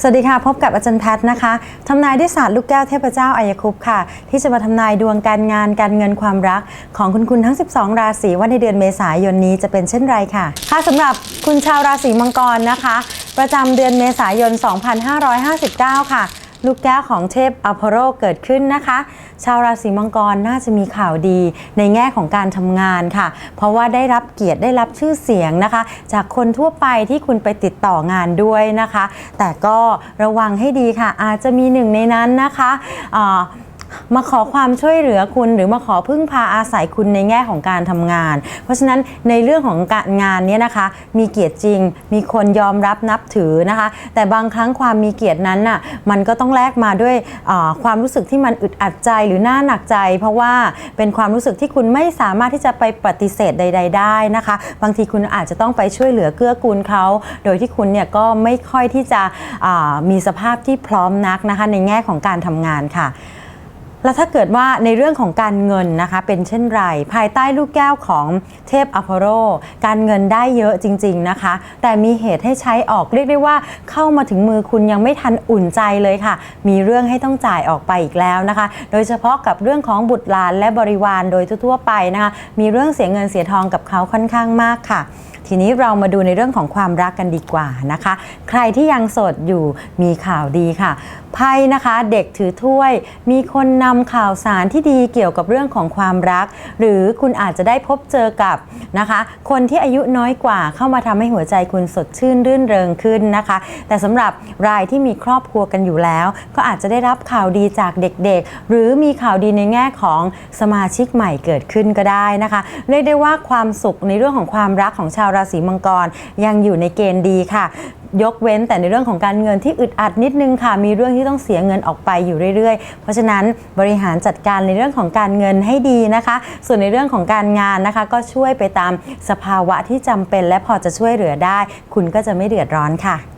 สวัสดีค่ะ พบกับอาจารย์แพทย์นะคะทำนายด้วยศาสตร์ลูกแก้วเทพเจ้าอายคุปต์ค่ะ ที่จะมาทำนายดวงการงานการเงินความรัก ของคุณคุณทั้ง 12 ราศีว่าในเดือนเมษายนนี้จะเป็นเช่นไรค่ะ ค่ะสำหรับคุณชาวราศีมังกรนะคะ ประจำเดือนเมษายน 2559 ค่ะ ลูกแก้วของเทพอพอลโลเกิดขึ้นนะคะ ชาวราศีมังกรน่าจะมีข่าวดีในแง่ของการทำงานค่ะ เพราะว่าได้รับเกียรติได้รับชื่อเสียงนะคะ จากคนทั่วไปที่คุณไปติดต่องานด้วยนะคะ แต่ก็ระวังให้ดีค่ะ อาจจะมีหนึ่งในนั้นนะคะอ่า มาขอความช่วยเหลือคุณหรือมาขอพึ่งพาอาศัยคุณในแง่ของการทำงาน เพราะฉะนั้นในเรื่องของการงานเนี้นะคะ มีเกียรติจริง มีคนยอมรับนับถือนะคะ แต่บางครั้งความมีเกียรตินั้นน่ะมันก็ต้องแลกมาด้วยความรู้สึกที่มันอึดอัดใจหรือหน่าหนักใจ เพราะว่าเป็นความรู้สึกที่คุณไม่สามารถที่จะไปปฏิเสธใด ๆ ได้นะคะ บางทีคุณอาจจะต้องไปช่วยเหลือเกื้อกูลเขา โดยที่คุณเนี่ยก็ไม่ค่อยที่จะมีสภาพที่พร้อมนักนะคะ ในแง่ของการทำงานค่ะ แล้วถ้าเกิดว่าในเรื่องของการเงินนะคะเป็นเช่นไร ภายใต้ลูกแก้วของเทพอพอลโลการเงินได้เยอะจริง ๆนะคะ แต่มีเหตุให้ใช้ออกเรียกได้ว่าเข้ามาถึงมือคุณยังไม่ทันอุ่นใจเลยค่ะ มีเรื่องให้ต้องจ่ายออกไปอีกแล้วนะคะ โดยเฉพาะกับเรื่องของบุตรหลานและบริวารโดยทั่วๆไปนะคะมีเรื่องเสียเงินเสียทองกับเขาค่อนข้างมากค่ะทีนี้เรามาดูในเรื่องของความรักกันดีกว่านะคะ ใครที่ยังโสดอยู่มีข่าวดีค่ะ ไพ่นะคะเด็กถือถ้วย มีคนนำข่าวสารที่ดีเกี่ยวกับเรื่องของความรัก หรือคุณอาจจะได้พบเจอกับนะคะ คนที่อายุน้อยกว่าเข้ามาทำให้หัวใจคุณสดชื่นรื่นเริงขึ้นนะคะ แต่สำหรับรายที่มีครอบครัวกันอยู่แล้ว ก็อาจจะได้รับข่าวดีจากเด็กๆ หรือมีข่าวดีในแง่ของสมาชิกใหม่เกิดขึ้นก็ได้นะคะเรียกได้ว่าความสุขในเรื่องของความรักของชาวราศีมังกรยังอยู่ในเกณฑ์ดีค่ะ ยกเว้นแต่ในเรื่องของการเงินที่อึดอัดนิดนึงค่ะ มีเรื่องที่ต้องเสียเงินออกไปอยู่เรื่อยๆ เพราะฉะนั้นบริหารจัดการในเรื่องของการเงินให้ดีนะคะ ส่วนในเรื่องของการงานนะคะ ก็ช่วยไปตามสภาวะที่จำเป็น และพอจะช่วยเหลือได้ คุณก็จะไม่เดือดร้อนค่ะ